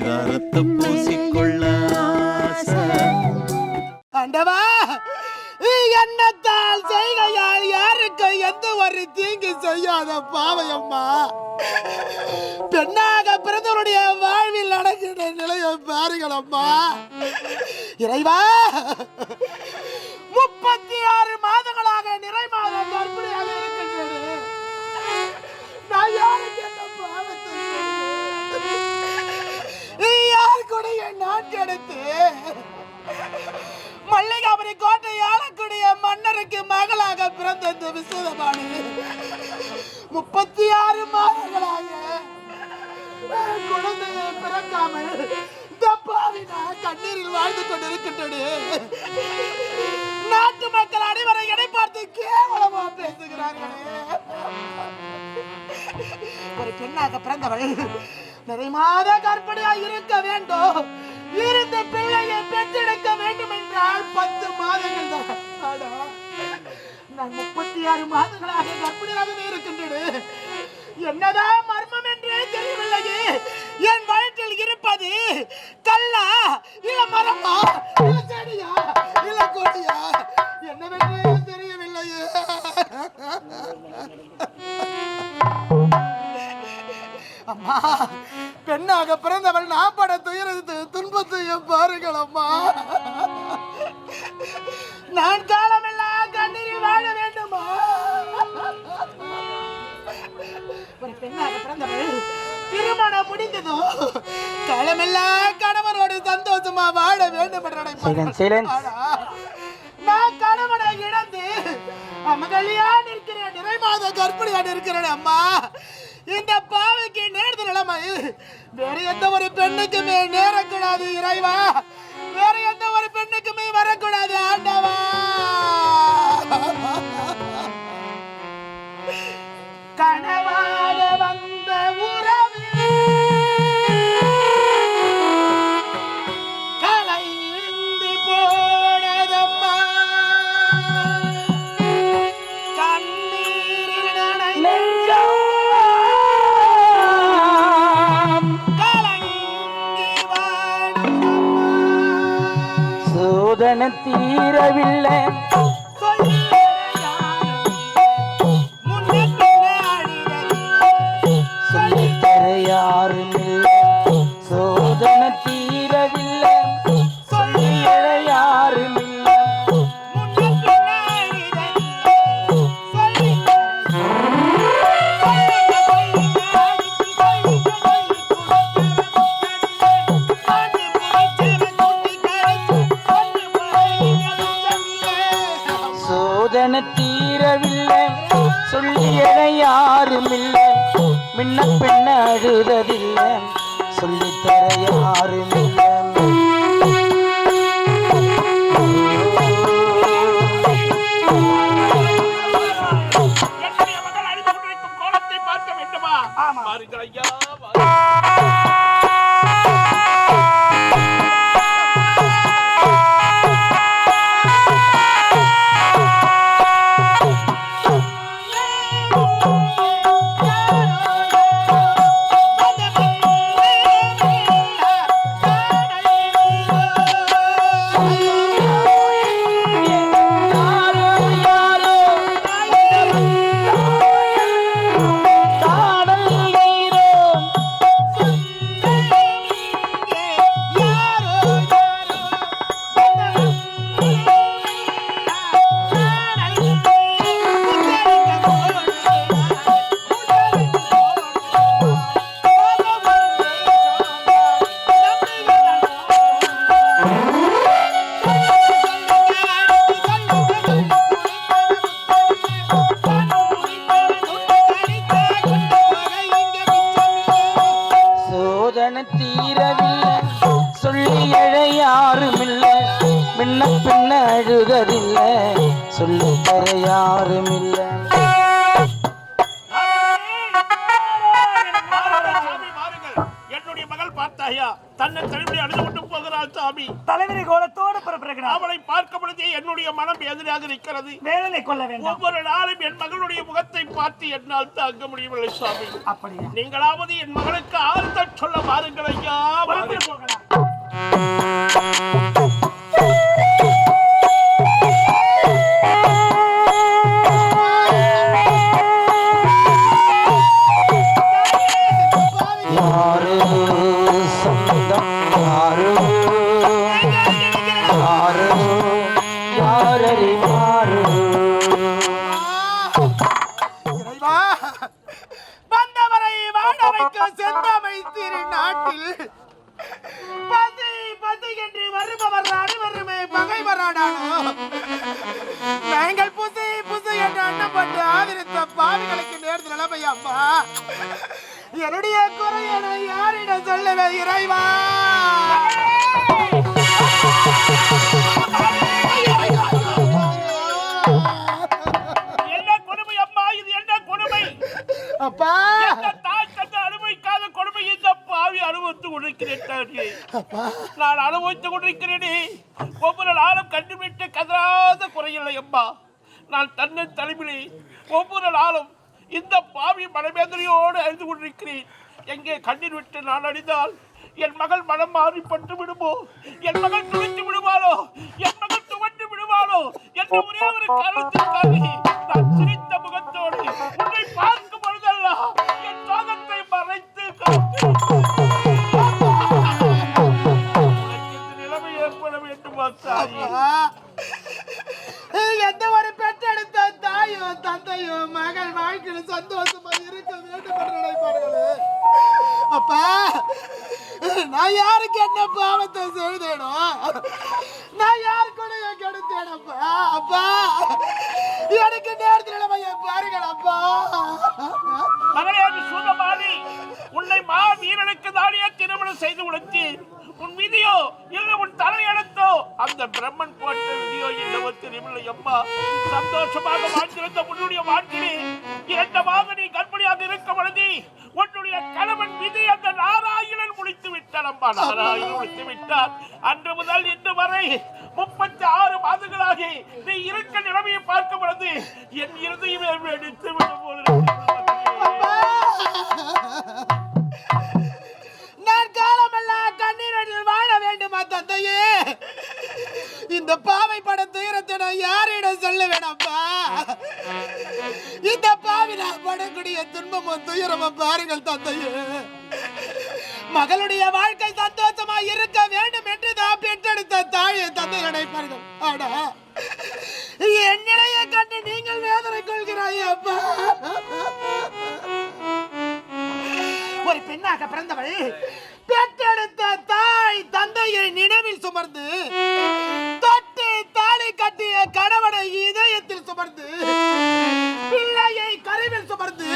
பரிதாரத்தை பூசிக்கொள்ள ஆண்டவா எண்ணத்தால் செய்கையால் யாருக்கு எந்த ஒரு தீங்கு செய்யாத பாவையம்மா? பெண்ணாக பிறந்தவருடைய வாழ்வில் நடக்கிற நிலையை பாருங்களம்மா. இறைவா முப்பத்தி ஆறு மாதங்களாக நிறைமாத கர்ப்பிணியாக நான் யாருக்கு மல்லிகாபுரி கோட்டை ஆளக்கூடிய மன்னருக்கு மகளாக பிறந்த இந்த விசுவதமானி முப்பத்தி ஆறு மாதங்களாக குழந்தையை பிறக்காமல் கண்ணீரில் வாழ்ந்து கொண்டிருக்கின்றது. நாட்டு மக்கள் அனைவரை எடை பார்த்து கேவலமா பேசுகிறார்களே. ஒரு பெண்ணாக பிறந்தவள் நிறைமாத மாத இருக்க வேண்டும். இருந்த பிள்ளையை பெற்றெடுக்க வேண்டும் என்றால் பத்து மாதங்கள் தான். நான் முப்பத்தி ஆறு மாதங்களாக கர்ப்பிணியாகவே இருக்கின்றது என்னதான் மர்மம் என்றே தெரியவில்லையே. என் வயிற்றில் இருப்பது கல்லா இல்ல மரமா இல்ல செடியா இல்ல கொடியா? என்னவென்றே தெரியவில்லையே. அம்மா பெண்ணாக பிறந்தவள் நான் பட துயரத்து துன்பத்தையும் பாருங்கள் அம்மா நான் காலமெல்லாம் கண்ணீரில் வாழ வேண்டுமா? ஒரு பெண்ணாக பிறந்தவள் திருமணம் முடிந்ததும் காலமெல்லாம் கணவனோடு சந்தோஷமா வாழ வேண்டும் என்று நான் கணவனை இழந்து அமகலியா நிற்கிறேன் நிறைமாத கர்ப்பிணியா நிற்கிறேன் அம்மா. இந்த பாவைக்கு நேர்ந்த நிலைமை. வேற எந்த ஒரு பெண்ணுக்குமே நேரக்கூடாது இறைவா. வேற எந்த ஒரு பெண்ணுக்குமே வரக்கூடாது ஆண்டவா. கனவாக வந்த உறவு. கலைந்து போனதம்மா. கண்ணீர் நனைந்த தீரவில்லை. அவளை பார்க்கும் பொழுதே என்னுடைய மனம் எதிராக நிற்கிறது வேதனை கொள்ள வேண்டாம். ஒவ்வொரு நாளும் என் மகளுடைய முகத்தை பார்த்து என்னால் தாங்க முடியவில்லை சுவாமி அப்படியா? நீங்களாவது என் மகளுக்கு ஆறுதல் சொல்ல வாருங்கள் ஐயா. போகலாம். நான் தன்னை ஒவ்வொரு நாளும் இந்த பாவி மனவேதனையோடு அழிந்து கொண்டிருக்கிறேன். எங்கே கண்ணீர் விட்டு நான் அடிந்தால் என் மகள் மனம் மாறி பட்டு விடுமோ? என் மகள் துணித்து விடுவாரோ என் மகள் துவண்டு விடுவாரோ என்ற ஒரே ஒரு காரணத்திற்காக நான் யாருக்கு என்ன பாவத்தை செய்தேனோ? நான் யாரு கூட என் கெடுத்தேனப்பா அப்பா எனக்கு நேரத்தில் நிலைமையை பாருங்கள் அப்பா. மகனே அது மாதிரி உன்னை மா வீரனுக்கு தானே திருமணம் செய்து கொடுத்து உன் விதியோ இல்லை உன் தலையெழுத்தோ அந்த பிரம்மன் போட்ட விதியோ என்னவோ தெரியவில்லை அம்மா. சந்தோஷமாக வாழ்ந்திருந்த உன்னுடைய வாழ்க்கையிலே இரண்டமாக நீ கற்பனையாக இருக்க பொழுது உன்னுடைய கணவன் விதி அந்த நாராயணன் அம்மா நாராயணன் முடித்து விட்டார் அன்று முதல் இன்று வரை முப்பத்தி ஆறு மாதங்களாக நீ இருக்க நிலைமையை பார்க்கும் பொழுது என் இருதயமே வெடித்து விடும் போல. நான் காலமெல்லாம் கண்ணீரில் வாழ வேண்டுமா தந்தையே? இந்த பாவை பட துயரத்தை நான் யாரிடம் சொல்ல வேணாம்ப்பா இந்த பாவி நான் படக்கூடிய துன்பமும் துயரமும் பாருங்கள் தந்தையே. மகளுடைய வாழ்க்கை சந்தோஷமா இருக்க வேண்டும் என்று தான் பெற்றெடுத்த தாயை தந்தை நினைப்பார்கள் ஆனா என்னைய கண்டு நீங்கள் வேதனை கொள்கிறாய் அப்பா. ஒரு பெண்ணாக பிறந்தவள் பெற்றெடுத்த தாய் தந்தையை நினைவில் சுமர்ந்து தொட்டு தாலி கட்டிய கணவனை இதயத்தில் சுமர்ந்து பிள்ளையை கருவில் சுமர்ந்து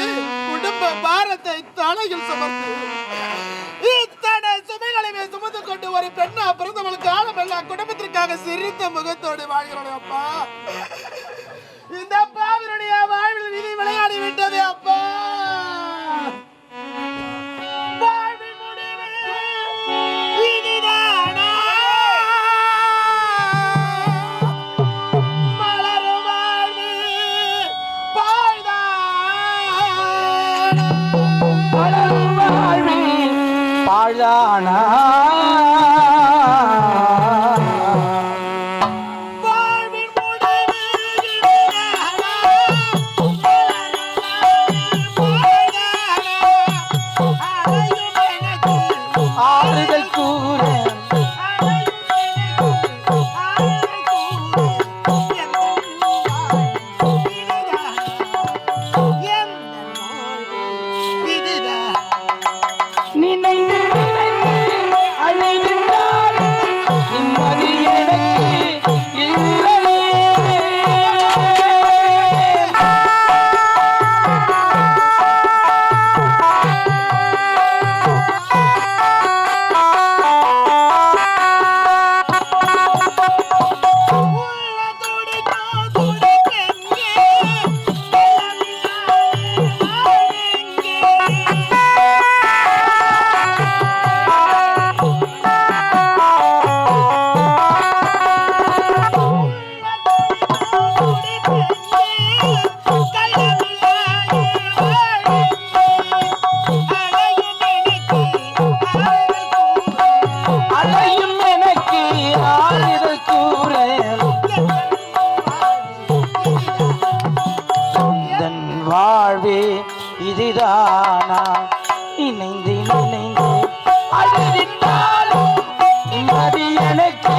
குடும்ப பாரத்தை தலையில் சுமர்ந்து சுமைகளையுமே சுமந்து கொண்டு ஒரு பெண்ணா பிறந்தவள் காலமெல்லாம் குடும்பத்திற்காக சிரித்த முகத்தோடு வாழ்கிறோம் அப்பா. இந்த அவருடைய வாழ்வில் விதி விளையாடி விட்டது அப்பா. பாழானா இதுதானா நினைந்து நினைந்து அழுதிட்டாலும் நிம்மதி எனக்கு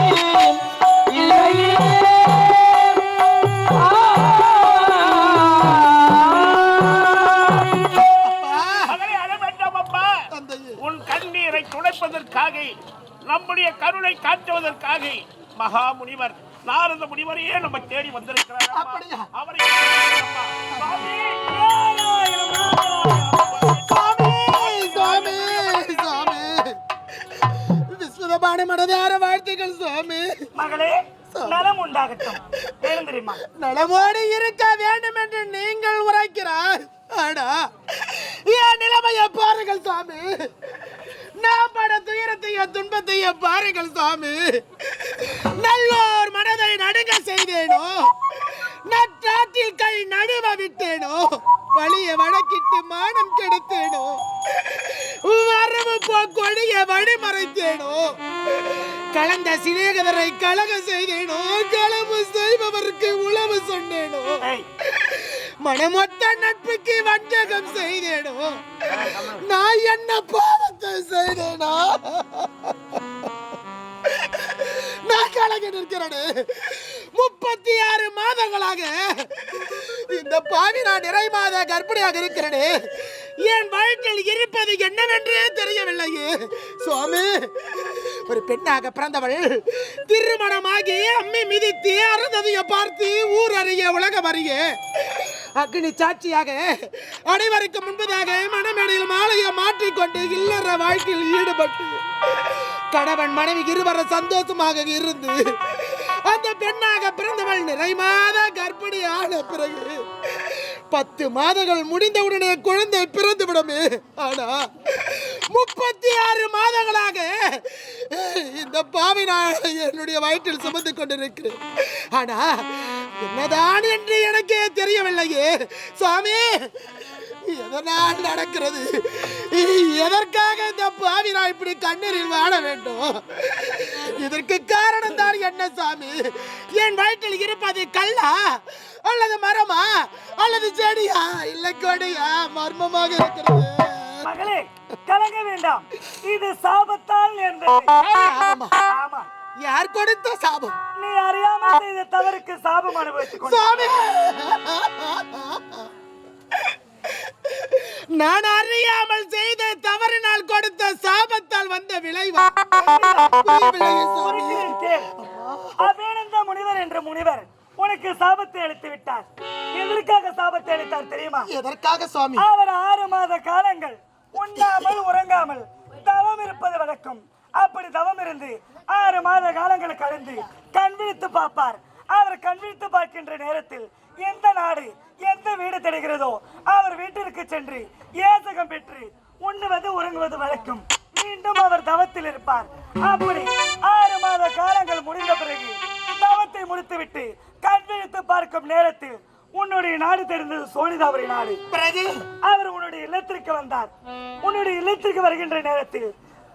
உன் கண்ணீரை துடைப்பதற்காக நம்முடைய கருணை காட்டுவதற்காக மகா முனிவர் நாரத முனிவரையே நம்ம தேடி வந்திருக்கிறார். அவரை மனதார வாழ்த்துக்கள் சுவாமி மகளே நலம் உண்டாகட்டும் நலமோடு இருக்க வேண்டும் என்று நீங்கள் உரைக்கிறார் ஆனா என் நிலைமையை பாருங்கள் சுவாமி நான் பட துயரத்தையும் துன்பத்தையும் பாருங்கள் சுவாமி நல்லோர் மனதை நடுங்க செய்தேனோ நற்றாற்றில் கை நடுவ விட்டேனோ வழிய வழக்கிட்டு மானம் கெடுத்தேனோ வரவு போ கொடிய வழிமறைத்தேனோ கலந்த சிநேகதரை கலக செய்தேனோ? களவு செய்பவருக்கு உளவு சொன்னேனோ? மனமொத்த நட்புக்கு வஞ்சகம் செய்தேனோ? நான் என்ன பாவத்தை செய்தேனா? நான் கலங்க நிற்கிறேனே. முப்பத்தி ஆறு மாதங்களாக இந்த பாவி நான் நிறை மாத கர்ப்பிணியாக இருக்கிறேனே. என் வயிற்றில் இருப்பது என்னவென்றே தெரியவில்லையே. சுவாமி ஒரு பெண்ணாக பிறந்தவள். திருமணமாகி அம்மி மிதித்து அருந்ததியை பார்த்து ஊர் அறிய உலகம் அறிய அக்னி சாட்சியாக அனைவருக்கு முன்பதாக மணமேடையில் மாலையை மாற்றிக்கொண்டு இல்லற வாழ்க்கையில் ஈடுபட்டு கணவன் மனைவி இருவரும் சந்தோஷமாக இருந்து அந்த பெண்ணாக பிறந்தவள் நிறை மாத கர்ப்பிணி ஆன பிறகு பத்து மாதங்கள் முடிந்தவுடனே குழந்தை பிறந்து விடுமே ஆனா முப்பத்தி ஆறு மாதங்களாக இந்த பாவி நான் என்னுடைய வயிற்றில் சுமந்து கொண்டிருக்கிறேன். ஆனா என்னதான் என்று எனக்கே தெரியவில்லையே. சாமி எதனால் நடக்கிறது? எதற்காக இந்த பாவி நான் இப்படி கண்ணீரில் வாழ வேண்டும்? இதற்கு காரணம் தான் என்ன சாமி என் வயிற்றில் இருப்பது கல்லா அல்லது மரமா அல்லது செடியா? இல்லை கொடியா? மர்மமாக இருக்கிறது. மகளே கலங்க வேண்டாம். இது சாபத்தால் நேர்ந்தது ஆமா. ஆமா. யார் கொடுத்த சாபம்? நீ அறியாமல் செய்த தவறுக்கு சாபம் அனுபவித்துக் நான் அறியாமல் செய்த தவறினால் கொடுத்த சாபத்தால் வந்த விளைவா. அபேனந்த முனிவர் என்ற முனிவர் உனக்கு சாபத்தை அளித்து விட்டார். எதற்காக சாபத்தை அளித்தார் தெரியுமா? எதற்காக சுவாமி? அவர் ஆறு மாத காலங்கள் உண்ணாமல் உறங்காமல் தவம் இருப்பது வழக்கம். அப்படி தவம் இருந்து ஆறு மாத காலங்கள் கழிந்து கண் விழித்து பார்ப்பார். அவர் கண் விழித்து பார்க்கின்ற நேரத்தில் எந்த நாடு எந்த வீடு தெரிகிறதோ அவர் வீட்டிற்கு சென்று ஏசகம் பெற்று உண்ணுவது உறங்குவது வழக்கம். மீண்டும் அவர் தவத்தில் இருப்பார். அப்படி ஆறு மாத காலங்கள் முடிந்த பிறகு தவத்தை முடித்துவிட்டு கண் விழித்து பார்க்கும் நேரத்தில் உன்னுடைய நாடு தெரிந்தது சோனிதாபுரி நாடு. பிறகு? அவர் உன்னுடைய இல்லத்திற்கு வந்தார். உன்னுடைய இல்லத்திற்கு வருகின்ற நேரத்தில்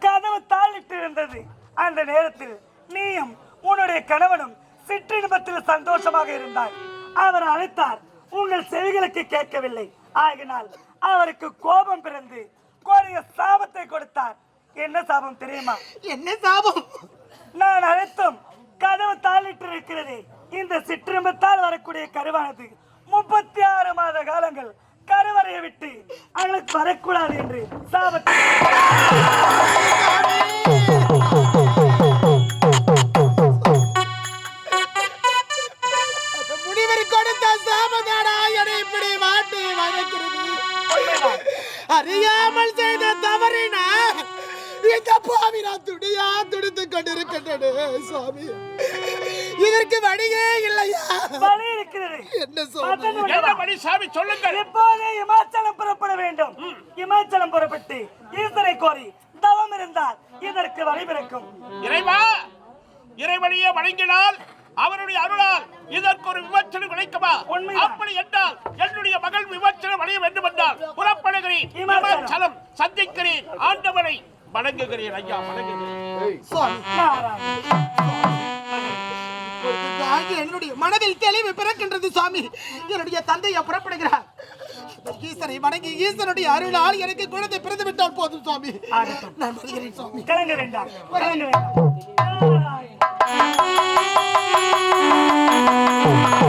கதவு தாளிட்டு இருந்தது. அந்த நேரத்தில் நீயும் உன்னுடைய கணவனும் சிற்றின்பத்தில் சந்தோஷமாக இருந்தார் அவர் அழைத்தார் உங்கள் செவிகளுக்கு கேட்கவில்லை. ஆகினால் அவருக்கு கோபம் பிறந்து கோரிய சாபத்தை கொடுத்தார். என்ன சாபம் தெரியுமா? என்ன சாபம்? நான் அழைத்தும் கதவு தாளிட்டு இருக்கிறது. இந்த சிற்றின்பத்தால் வரக்கூடிய கருவானது முப்பத்தி ஆறு மாத காலங்கள் கருவறையை விட்டு அவளுக்கு வரக்கூடாது என்று சாபத்தை முனிவர் அறியாமல் செய்த தவறினா இந்த பாவி நான் துடியா துடித்துக் கொண்டிருக்கின்றன சுவாமி இதற்கு வழியே இல்லையா? வழி இருக்கிறது. என்ன படி சாமி சொல்லுங்கள். இப்போதே இமாச்சலம் புறப்பட வேண்டும். இமாச்சலம் புறப்பட்டு ஈசனை கோரி தவம் இருந்தால் இதற்கு வழி பிறக்கும். இறைவா இறைவனையே வணங்கினால் அவருடைய அருளால் இதற்கு ஒரு விமர்சனம் கிடைக்குமா. அப்படி என்றால் என்னுடைய மகள் விமர்சனம் அடைய வேண்டும் என்றால் புறப்படுகிறேன். இமாச்சலம். சந்திக்கிறேன். ஆண்டவனை வணங்குகிறேன் ஐயா வணங்குகிறேன். என்னுடைய மனதில் தெளிவு பிறக்கின்றது சுவாமி. என்னுடைய தந்தையை புறப்படுகிறார். இந்த ஈசனை வணங்கி ஈசனுடைய அருளால் எனக்கு குழந்தை பிறந்து விட்டால் போதும் சுவாமி. ஆகட்டும். நான் வருகிறேன் சுவாமி. கலங்க வேண்டாம். கலங்க வேண்டாம். நாராயணன்.